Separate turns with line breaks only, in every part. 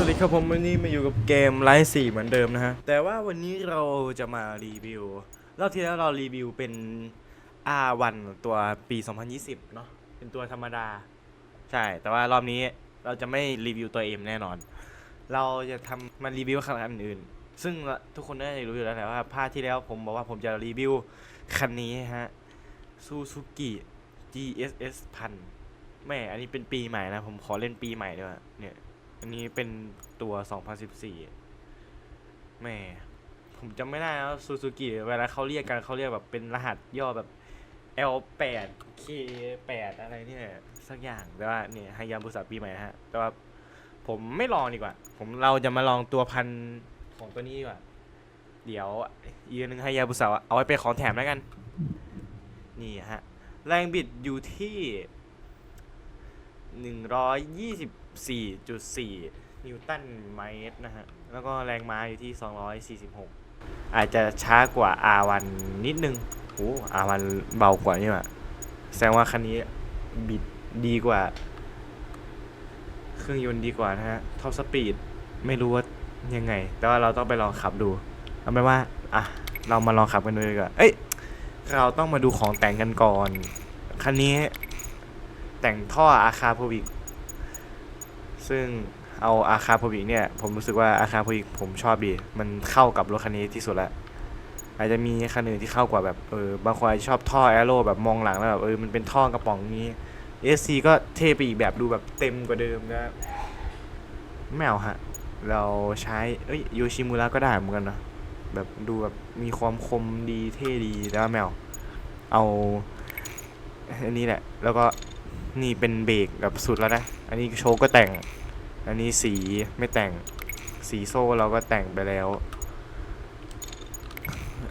สวัสดีครับผมวันนี้มาอยู่กับเกมไลฟ์สี่เหมือนเดิมนะฮะ แต่ว่าวันนี้เราจะมารีวิวรอบที่แล้วเรารีวิวเป็น R1 ตัวปี 2020 เนาะเป็นตัวธรรมดา ใช่ แต่ว่ารอบนี้เราจะไม่รีวิวตัวเอ็มแน่นอน เราจะทำมารีวิวคันอื่น ซึ่งทุกคนได้รู้อยู่แล้วแหละว่าภาคที่แล้วผมบอกว่าผมจะรีวิวคันนี้ฮะ Suzuki GSS พันแม่อันนี้เป็นปีใหม่นะ ผมขอเล่นปีใหม่ด้วยเนี่ย อันนี้เป็นตัว 2014แม่ผมจำไม่ได้แล้วซูซูกิเวลาเขาเรียกกันเขาเรียกแบบเป็นรหัสย่อแบบ L8 K8 อะไรเนี่ย สักอย่างแต่ว่าเนี่ยฮายามบุสะปีใหม่นะฮะ แต่ว่าผมไม่ลองดีกว่า ผมเราจะมาลองตัวพันของตัวนี้ดีกว่า เดี๋ยวอีกนหนึงฮายาบุสะเอาไว้เป็นของแถมแล้วกัน นี่ฮะ แรงบิดอยู่ที่124.4นิ 4.4 นิวตันเมตรนะฮะ แล้วก็แรงม้าอยู่ที่ 246 อาจจะช้ากว่า R1 นิดนึงโอ้ R1 เบากว่านี่หว่าแสดงว่าคันนี้บิดดีกว่า เครื่องยนต์ดีกว่านะฮะท็อปสปีดไม่รู้ว่ายังไง แต่ว่าเราต้องไปลองขับดูเอาเป็นว่า อะ เรามาลองขับกันดูดีกว่าเอ้ย เราต้องมาดูของแต่งกันก่อน คันนี้แต่งท่ออาคาพวิก ซึ่งเอาอาคาโพวิกเนี่ย ผมรู้สึกว่าอาคาโพวิกผมชอบดี มันเข้ากับรถคันนี้ที่สุดละอาจจะมีคันอื่นที่เข้ากว่าแบบเออบางคนอาจจะชอบท่อแอโร่แบบมองหลังแล้วแบบเออมันเป็นท่อกระป๋องนี้ SC ก็เทไปอีกแบบดูแบบเต็มกว่าเดิมนะไม่เอาฮะ เราใช้เอ้ยโยชิมุระก็ได้เหมือนกันนะแบบดูแบบมีความคมดีเท่ดีแต่ว่าแมวเอาอันนี้แหละ แล้วก็ นี่เป็นเบรกแบบสุดแล้วนะ อันนี้โชว์ก็แต่ง อันนี้สีไม่แต่ง สีโซ่เราก็แต่งไปแล้ว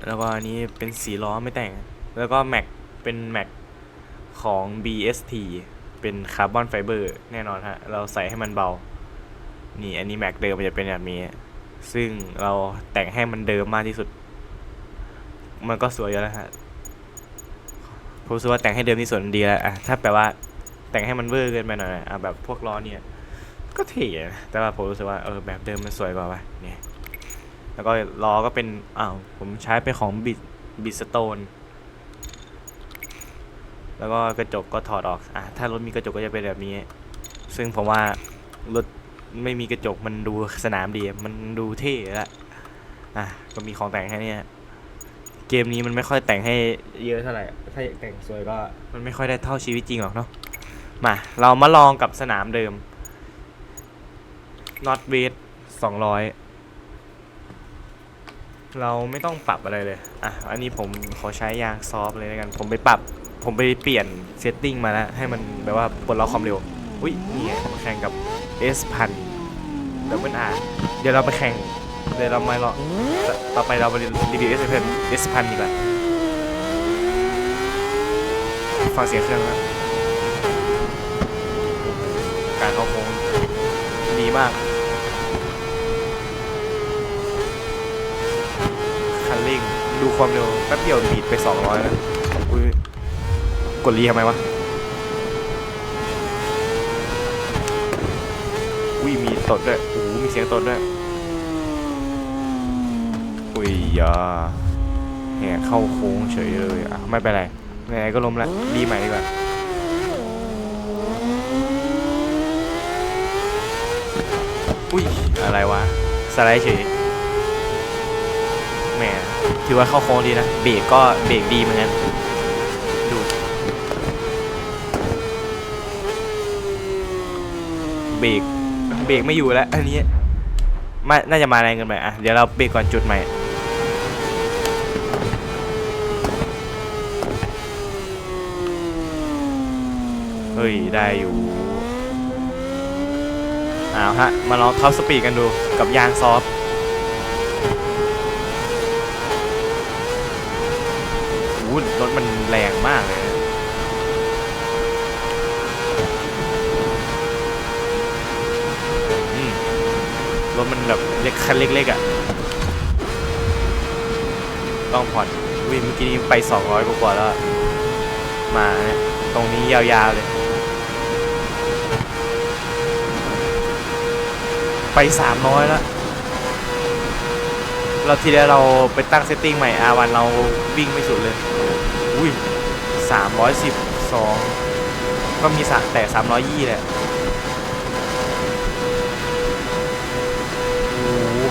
แล้วก็อันนี้เป็นสีล้อไม่แต่ง แล้วก็แม็กเป็นแม็กของ BST เป็นคาร์บอนไฟเบอร์แน่นอนฮะ เราใส่ให้มันเบา นี่อันนี้แม็กเดิมมันจะเป็นแบบนี้ ซึ่งเราแต่งให้มันเดิมมากที่สุด มันก็สวยอยู่แล้วฮะผมรู้สึกว่าแต่งให้เดิมที่สุดดีแล้วอะถ้าแปลว่า แต่งให้มันเวอร์เกินไปหน่อยอะแบบพวกล้อเนี่ย ก็เท่นะแต่ว่าผมรู้สึกว่าเออแบบเดิมมันสวยกว่าว่ะเนี่ยแล้วก็ล้อก็เป็นอ้าวผมใช้เป็นของบิดบิดสโตนแล้วก็กระจกก็ถอดออกอะถ้ารถมีกระจกก็จะเป็นแบบนี้ ซึ่งผมว่ารถไม่มีกระจกมันดูสนามดีมันดูเท่ละอะก็มีของแต่งแค่นี้เกมนี้มันไม่ค่อยแต่งให้เยอะเท่าไหร่ถ้าอยากแต่งสวยก็มันไม่ค่อยได้เท่าชีวิตจริงหรอกเนาะ มา เรามาลองกับสนามเดิม Not w e i g h 200 เราไม่ต้องปรับอะไรเลย อะ อันนี้ผมขอใช้ยางซอฟต์เลยแล้วกัน ผมไปปรับ ผมไปเปลี่ยนเซตติ้งมาแล้ว ให้มันแบบว่าปลดล็อกความเร็ว อุ้ยนี่ไงมาแข่งกับ S พันดับเบิลอาเดี๋ยวเราไปแข่ง เดี๋ยวเรามาลองต่อไปเรามารีวิว S พัน S พันดีกว่าฟังเสียงเครื่องแล้ว การเข้าโค้งดีมาก คันเร่งดูความเร็วแป๊บเดียวบีดไป 200แล้วอุ้ยกดรีทำไมวะ อุ้ยมีตดด้วยโอ้มีเสียงตดด้วย อุ้ยยาแหกเข้าโค้งเฉยเลยอะไม่เป็นไรไหนๆก็ล้มแล้วรีใหม่ดีกว่า อุ้ย อะไรวะ สไลด์เฉยแหมถือว่าเข้าโค้งดีนะ เบรกก็เบรกดีเหมือนกัน ดูเบรกเบรกไม่อยู่แล้ว อันนี้มาน่าจะมาแรงเกินไปอะ เดี๋ยวเราเบรกก่อนจุดใหม่เฮ้ย ได้อยู่ เอาฮะ มาลองท็อปสปีดกันดูกับยางซอฟต์อู้รถมันแรงมากเลยรถมันแบบเล็กคันเล็กๆอะ ต้องผ่อนวิ่งเมื่อกี้นี้ไป 200 กว่าแล้ว มาตรงนี้ยาวๆเลย ไปสามร้อยแล้ว เราทีเดียวเราไปตั้งเซตติ้งใหม่อาวันเราวิ่งไม่สุดเลย อุ้ยสามร้อยสิบสองก็มีสักแต่สามร้อยยี่แหละโอ้โห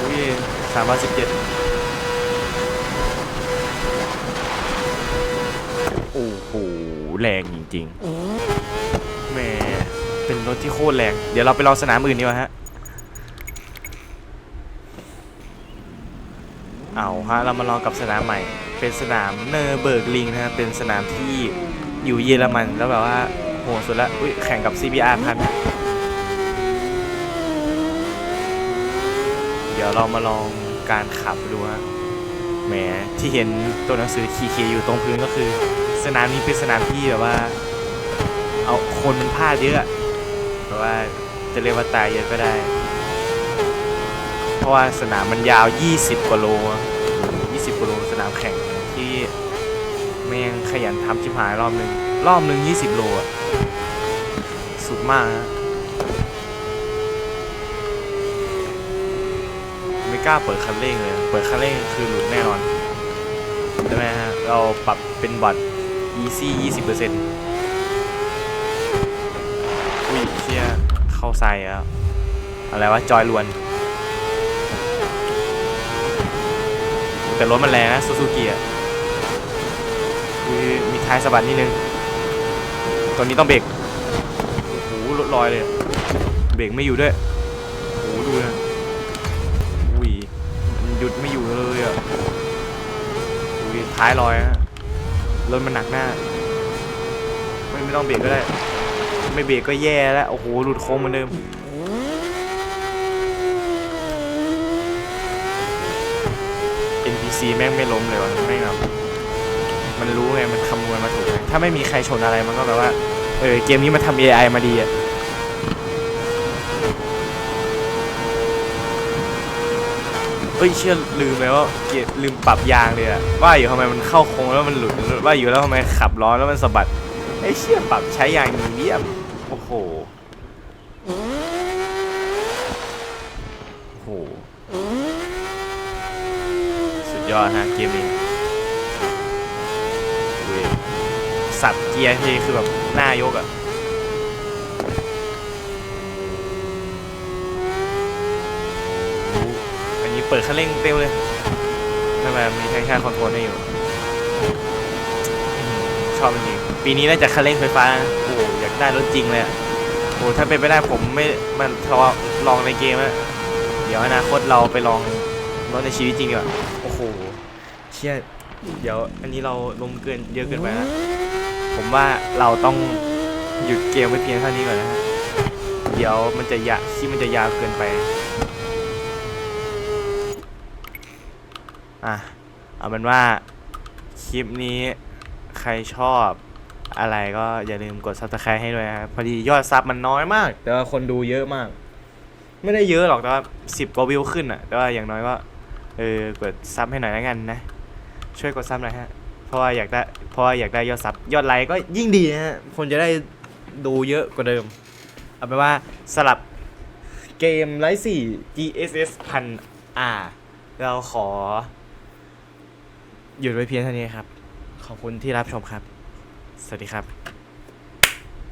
อุ้ยสามร้อยสิบเจ็ดโอ้โห แรงจริง ๆ รถที่โคตรแรง เดี๋ยวเราไปลองสนามอื่นดีกว่าฮะ เอาฮะ เรามาลองกับสนามใหม่ เป็นสนามเนอร์เบิร์กลิงนะฮะ เป็นสนามที่อยู่เยอรมันแล้วแบบว่าโหสุดละ อุ้ยแข่งกับ CBR พันเดี๋ยวเรามาลองการขับดูฮะ แหม ที่เห็นตัวหนังสือคีเคอยู่ตรงพื้นก็คือ สนามนี้เป็นสนามที่แบบว่า เอาคนมันพลาดเยอะ แบบว่าจะเรียกว่าตายเยอะก็ได้ เพราะว่าสนามมันยาว 20กว่าโล20กว่าโลสนามแข่งที่แม่งขยันทำชิบหายรอบหนึ่งรอบหนึ่ง20 โลอะสุดมากนะไม่กล้าเปิดคันเร่งเลย เปิดคันเร่งคือหลุดแน่นอนใช่ไหมฮะ เราปรับเป็นบัตร easy 20% ยเชี่ยเข้าใส่แล้ว อะไรวะ จอยลวน แต่รถมันแรงนะซูซูกิอะคือมีท้ายสะบัดนิดนึงตัวนี้ต้องเบรกโอ้โหรถลอยเลย เบรกไม่อยู่ด้วยโอ้โหดูนะอุ้ยมันหยุดไม่อยู่เลยอะอุ้ยท้ายลอยนะรถมันหนักหน้า ไม่ไม่ต้องเบรกก็ได้ ไม่เบรกก็แย่แล้วโอ้โหหลุดโค้งเหมือนเดิม NPC แม่งไม่ล้มเลยวะแม่งแบบมันรู้ไงมันคำนวณมาถูกไงถ้าไม่มีใครชนอะไรมันก็แบบว่าเออเกมนี้มันทำ AI มาดีอะเอ้ยเชื่อลืมไปว่าเกลืมปรับยางเลยอะว่าอยู่ทำไมมันเข้าโค้งแล้วมันหลุดว่าอยู่แล้วทำไมขับล้อแล้วมันสะบัดไอ้เชี่ยปรับใช้ยางมีเดียม โหโห สุดยอดฮะเกมนี้ดูดิสับเกียร์ทีคือแบบหน้ายกอะ่ะอันนี้เปิดคันเร่งเต็มเลยทำไมมีแค่แค่คอนโทรลให้อยู่ ชอบจริงปีนี้น่าจะคันเร่งไฟฟ้าโอ้โหอย ได้รถจริงเลยอะโอ้ถ้าเป็นไปได้ผมไม่มันทดลองในเกมอะเดี๋ยวอนาคตเราไปลองรถในชีวิตจริงดีกว่าโอ้โหเชี่ยเดี๋ยวอันนี้เราลงเกินเยอะเกินไปนะผมว่าเราต้องหยุดเกมไว้เพียงเท่านี้ก่อนนะฮะเดี๋ยวมันจะยะคลิปมันจะยาวเกินไปอะเอาเป็นว่าคลิปนี้ใครชอบ อะไรก็อย่าลืมกด subscribe ให้ด้วยนะครับพอดียอดซับมันน้อยมาก แต่ว่าคนดูเยอะมาก ไม่ได้เยอะหรอกแต่ว่าสิบกว่าวิวขึ้นอะแต่ว่าอย่างน้อยก็เออกดซับให้หน่อยแล้วกันนะ ช่วยกดซับหน่อยฮะเพราะว่าอยากได้เพราะว่าอยากได้ยอดซับยอดไลค์ก็ยิ่งดีนะฮะคนจะได้ดูเยอะกว่าเดิม เอาเป็นว่าสลับเกมไลท์สี่ GSS พัน R เราขอ หยุดไว้เพียงเท่านี้ครับ ขอบคุณที่รับชมครับ สวัสดีครับ